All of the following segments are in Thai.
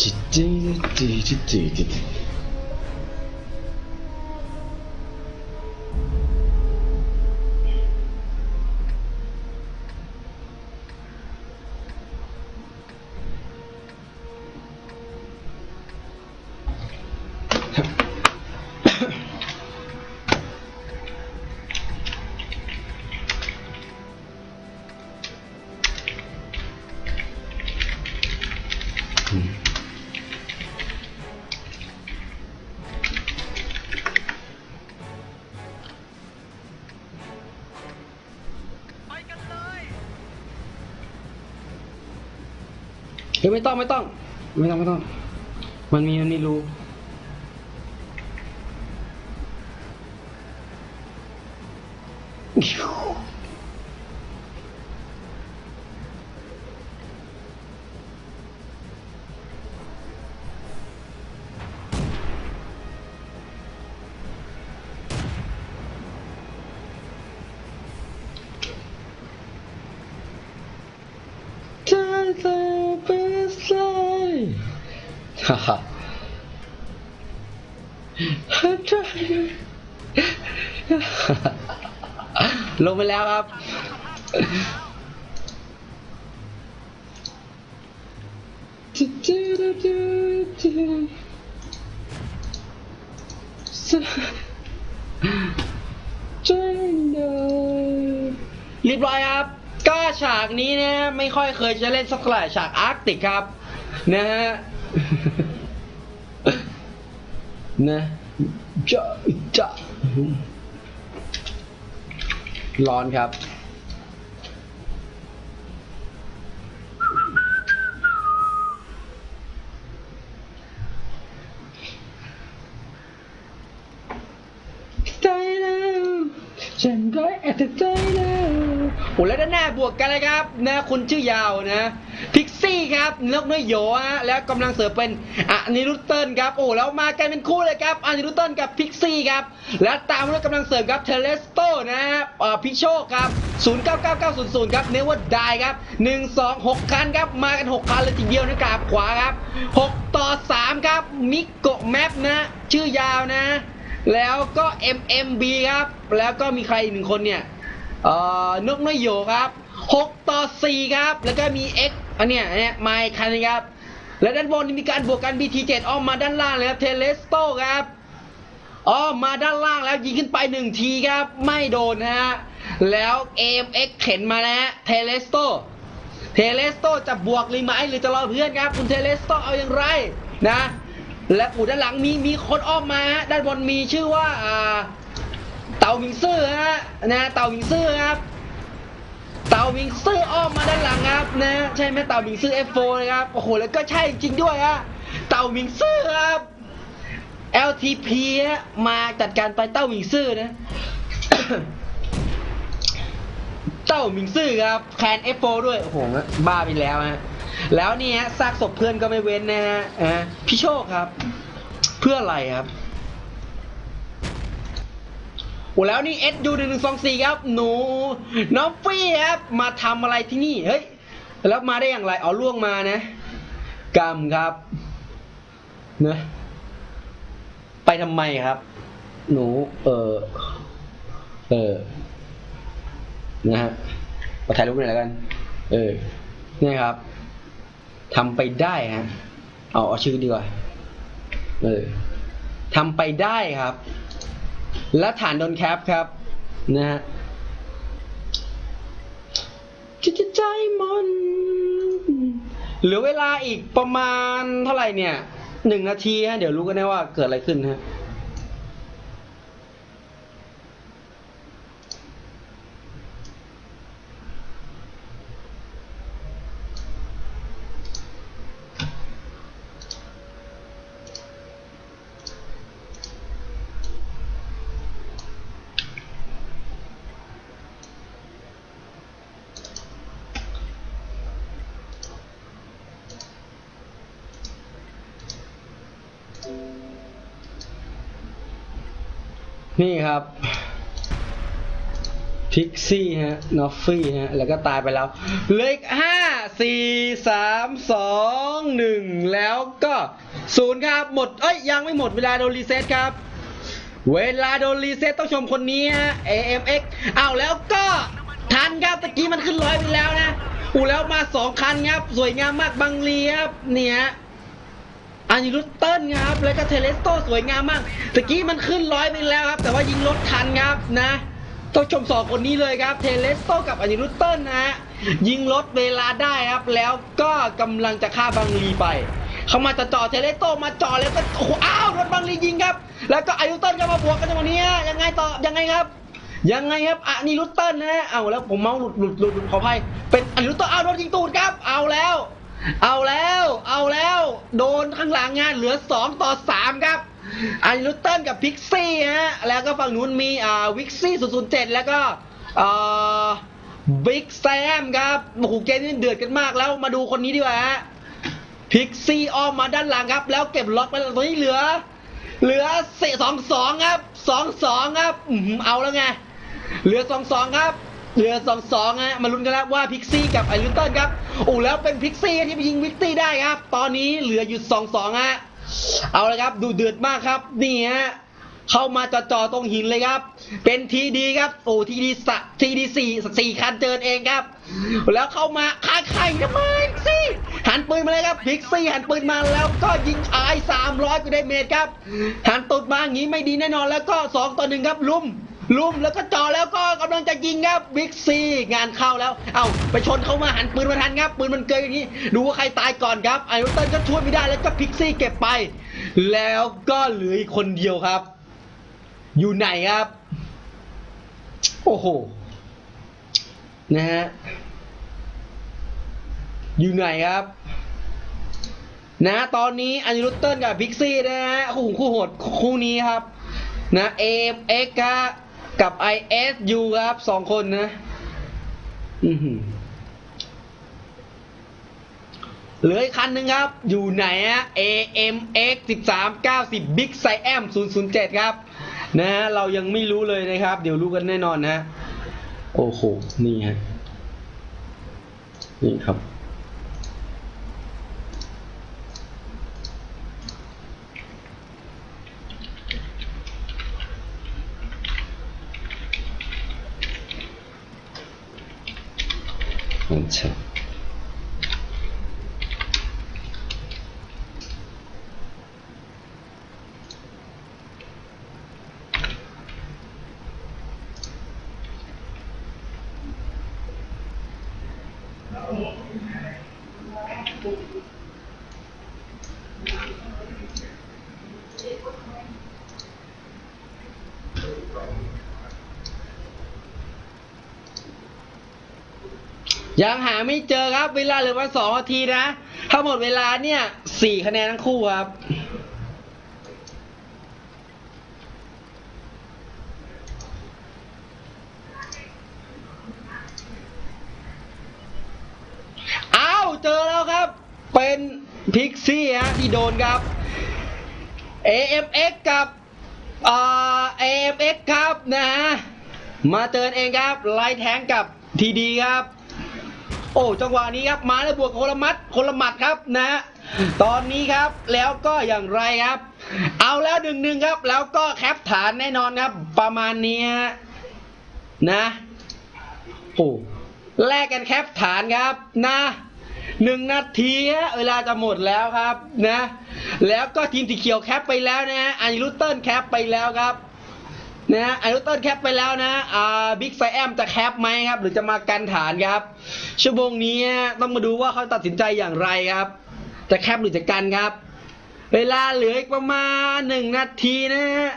จิจิจิจิจิจิจิเยไม่ต้องไม่ต้อง ไม่ต้องไม่ต้อง มันมีมันมีรูเฮ่าฮ่าฮัทลงไปแล้วครับเรีบร้อยครับ ก็ฉากนี้นะไม่ค่อยเคยจะเล่นสักเท่าไหร่ฉากอาร์กติกครับ นะฮะ นะจะจะร้อนครับใจแล้วฉันก็แอบใจแล้วโอ้แล้วด้านหน้าบวกกันเลยครับนะคุณชื่อยาวนะพิกซี่ ครับนกน้อยโยฮะแล้วกำลังเสิร์ฟเป็นอะนิรุตเติลครับโอ้แล้วมากันเป็นคู่เลยครับอะนิรุตเติลกับพิกซี่ครับแล้วตามด้วยกำลังเสริมครับเทเลสโตนะฮะเอ่อพิโชครับ099900ครับเนวดได้ครับ1 2 6 คันครับมากัน 6 คันเลยทีเดียวนะกราบขวาครับ 6 ต่อ 3 ครับมิโกแมปนะ ชื่อยาวนะ แล้วก็ MMB ครับ แล้วก็มีใครอีกหนึ่งคนเนี่ยเอ่อนกน้อยโยครับ 6 ต่อ 4 ครับ แล้วก็มี X อันเนี้ยอันเนี้ยไมค์คันนี้ครับ และด้านบนมีการบวกกัน BT7 อ้อมมาด้านล่างเลยครับเทเลสโตครับอ้อมมาด้านล่างแล้วยิงขึ้นไปหนึ่งทีครับ ไม่โดนนะฮะแล้ว AMX เข็นมานะฮะเทเลสโตเทเลสโตจะบวกหรือไม่หรือจะรอเพื่อนครับ คุณเทเลสโตเอาอย่างไรนะ และอู่ด้านหลังมีมีคนอ้อมมาด้านบนมีชื่อว่าเต่าวิงซื่อฮะนะเต่าวิงซื่อครับ เต่าวิงซื่ออ้อมมาด้านหลังครับนะใช่ไหมเต่าวิงซื่อ F4 นะครับโอ้โหแล้วก็ใช่จริงด้วยฮะเต่าวิงซื่อครับ LTP มาจัดการไปเต้าวิงซื่อนะ เต้ามิงซื่อครับแคน F4 ด้วย โอ้โห บ้าไปแล้วฮะ แล้วนี่ฮะซากศพเพื่อนก็ไม่เว้นนะฮะพี่โชคครับ เพื่ออะไรครับ โอ้แล้วนี่ SU หนึ่งหนึ่งสองสี่ครับ หนูน้องฟี่ครับ มาทำอะไรที่นี่ เฮ้ย แล้วมาได้อย่างไร เอาล่วงมานะ กรรมครับนะไปทำไมครับ หนู เออเออนะฮะมาถ่ายรูปหน่อยแล้วกัน เออนี่ครับทำไปได้ฮะ เอาเอาชื่อดีกว่า เออทำไปได้ครับ และฐานโดนแคปครับนะฮะจิตใจมันเหลือเวลาอีกประมาณเท่าไหร่เนี่ยหนึ่งนาทีฮะเดี๋ยวรู้กันแน่ว่าเกิดอะไรขึ้นฮะ นี่ครับพิกซี่ฮะนอฟฟี่ฮะ แล้วก็ตายไปแล้ว เลืออีกห้าสี่สามสองหนึ่งแล้วก็ศูนย์ครับ หมด เอ้ย ยังไม่หมดเวลาโดนรีเซ็ตครับ เวลาโดนรีเซ็ตต้องชมคนนี้ฮะ AMX อ้าแล้วก็ทันครับตะกี้มันขึ้นร้อยไปแล้วนะอูแล้วมาสองคันครับ สวยงามมากบังเลีครับเนี่ย อันนี้รุตเติ้ลครับ แล้วก็เทเลสโตสวยงามมากตะกี้มันขึ้นร้อยไปแล้วครับ แต่ว่ายิงรถทันครับนะต้องชมสองคนนี้เลยครับ เทเลสโตกับอันนี้รุตเติ้ลนะฮะยิงรถเวลาได้ครับ แล้วก็กำลังจะฆ่าบังลีไป เขามาจะจ่อเทเลสโตมาจ่อแล้วก็โอ้โหอ้าวโดนบังลียิงครับ แล้วก็อายุเติ้ลก็มาบวกกันในวันนี้ยังไงต่อยังไงครับยังไงครับอันนี้รุตเติ้ลนะฮะเอาแล้วผมเมาส์หลุดหลุดหลุดขออภัยเป็นอันนี้รุตเติ้ลเอาโดนยิงตูดครับ เอาแล้ว เอาแล้ว เอาแล้ว โดนข้างหลังงานเหลือ 2 ต่อ 3 ครับอันนี้รุตเติ้ลกับพิกซี่ฮะ แล้วก็ฝั่งนู้นมีอ่าวิกซี่007แล้วก็อ่าบิ๊กแซมครับโอ้โหเกมนี้เดือดกันมากแล้วมาดูคนนี้ดีกว่าฮะพิกซี่อ้อมมาด้านหลังครับ แล้วเก็บล็อกไปตรงนี้เหลือ เหลือสสองสองครับสองสองครับเอาแล้วไง เหลือสองสองครับ เหลือสองสองฮะมาลุ้นกันแล้วว่าพิกซี่กับไอริลตันครับโอ้แล้วเป็นพิกซี่ที่ไปยิงวิกตี้ได้ครับ ตอนนี้เหลืออยู่สองสองฮะเอาละครับดูเดือดมากครับนี่ฮะเข้ามาจ่อตรงหินเลยครับ เป็นทีดีครับ โอ้ทีดีสทีดีสี่สี่คันเจอเองครับ แล้วเข้ามาฆ่าไข่ทำไมซี่หันปืนมาเลยครับพิกซี่หันปืนมาแล้วก็ยิงอายสามร้อยกูได้เมตรครับหันตุดมาอย่างนี้ไม่ดีแน่นอนแล้วก็สองต่อหนึ่งครับลุม ลุมแล้วก็จ่อแล้วก็กำลังจะยิงครับบิ๊กซีงานเข้าแล้ว เอ้าไปชนเขามาหันปืนมาทันครับปืนมันเกยอย่างนี้ ดูว่าใครตายก่อนครับไอรอนตันก็ช่วยไม่ได้แล้วก็พิกซี่เก็บไป แล้วก็เหลืออีกคนเดียวครับ อยู่ไหนครับ โอ้โหนะฮะอยู่ไหนครับ นะตอนนี้อันรุตเติ้ลกับพิกซี่นะฮะคู่คู่โหดคู่นี้ครับ นะ AMX ครับกั กับ ISU ครับสองคนนะอือหือเหลืออีกคันหนึ่งครับ อยู่ไหนฮะ AMX 1390 Big Siam 007 ครับ นะฮะเรายังไม่รู้เลยนะครับ เดี๋ยวรู้กันแน่นอนนะ โอ้โห นี่ฮะ นี่ครับ ยังหาไม่เจอครับเวลาเหลือวันสองนาทีนะ ถ้าหมดเวลาเนี่ยสี่คะแนนทั้งคู่ครับอ้าวเจอแล้วครับ เป็นพิกซี่ฮะที่โดนครับ AMX กับอ่า AMX ครับนะฮะมาเจอเองครับไลท์แทงกับทีดีครับ โอ้จังหวะนี้ครับมาแล้วบวกคนละมัดคนละหมัดครับนะตอนนี้ครับแล้วก็อย่างไรครับ เอาแล้วหนึ่งหนึ่งครับ แล้วก็แคปฐานแน่นอนครับ ประมาณนี้นะโอ้แลกกันแคปฐานครับนะหนึ่งนาทีเวลาจะหมดแล้วครับนะ แล้วก็ทีมสีเขียวแคปไปแล้วนะฮะอันลูเติ้ลแคปไปแล้วครับ นะไอรุเติ้ลแคปไปแล้วนะอ่าบิ๊กไซแอมจะแคปไหมครับ หรือจะมากันฐานครับ ชั่วโมงนี้ต้องมาดูว่าเขาตัดสินใจอย่างไรครับ จะแคปหรือจะกันครับ เวลาเหลืออีกประมาณหนึ่งนาทีนะฮะ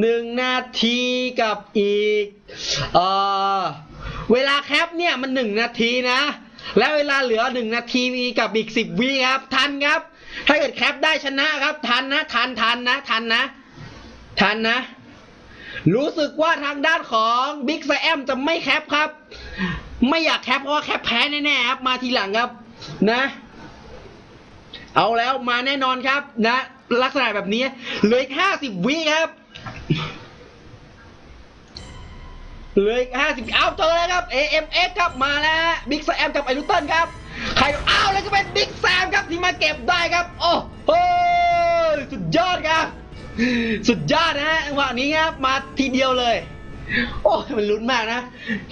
หนึ่งนาทีกับอีกเออเวลาแคปเนี่ยมันหนึ่งนาทีนะ แล้วเวลาเหลือหนึ่งนาทีมีกับอีกสิบวิครับ ทันครับ ถ้าเกิดแคปได้ชนะครับ ทันนะ ทันทันนะ ทันนะ ทันนะ รู้สึกว่าทางด้านของบิ๊กไซแอมจะไม่แคปครับ ไม่อยากแคปเพราะว่าแคปแพ้แน่ๆครับ มาทีหลังครับนะ เอาแล้วมาแน่นอนครับ นะ ลักษณะแบบนี้เหลืออีกห้าสิบวิครับเหลยห้าสิบเอาเจอแล้วครับ AMX ครับมาแล้วบิ๊กแซมกับไอรูตันครับ ใครเอาแล้วก็เป็นบิ๊กแซมครับที่มาเก็บได้ครับ โอ้โห สุดยอดนะฮะจังหวะนี้ครับมาทีเดียวเลย โอ้ยมันลุ้นมากนะ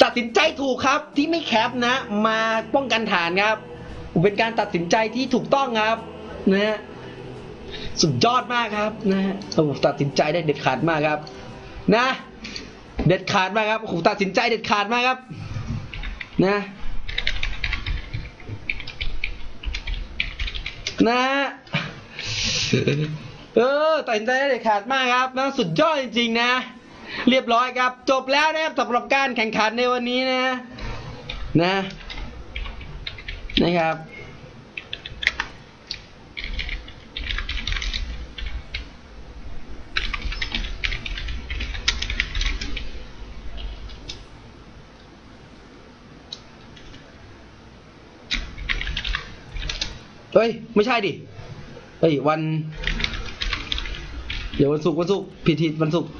ตัดสินใจถูกครับที่ไม่แคปนะ มาป้องกันฐานครับ เป็นการตัดสินใจที่ถูกต้องครับนะฮะสุดยอดมากครับนะฮะตัดสินใจได้เด็ดขาดมากครับ นะ เด็ดขาดมากครับโอ้โหตัดสินใจเด็ดขาดมากครับ นะนะ เออตัดสินใจได้เด็ดขาดมากครับนะสุดยอดจริงๆนะ เรียบร้อยครับ จบแล้วนะครับสำหรับการแข่งขันในวันนี้นะ นะนะครับเฮ้ย ไม่ใช่ดิ เฮ้ย วัน เดี๋ยววันศุกร์วันศุกร์ผิดทิศวันศุกร์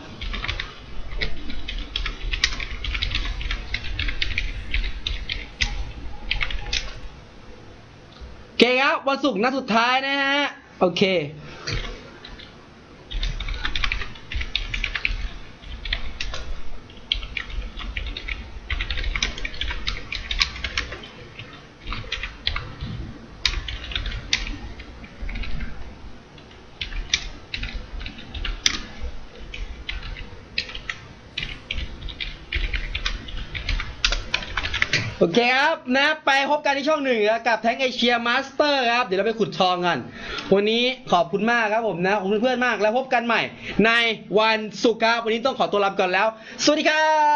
โอเคครับวันศุกร์นัดสุดท้ายนะฮะ โอเค โอเคครับนะไปพบกันที่ช่องหนึ่งกับแท็งเอเชียมาสเตอร์ครับ เดี๋ยวเราไปขุดทองกัน วันนี้ขอบคุณมากครับผมนะ ขอบคุณเพื่อนมากแล้วพบกันใหม่ ในวันศุกร์ครับ วันนี้ต้องขอตัวลาไปก่อนแล้ว สวัสดีครับ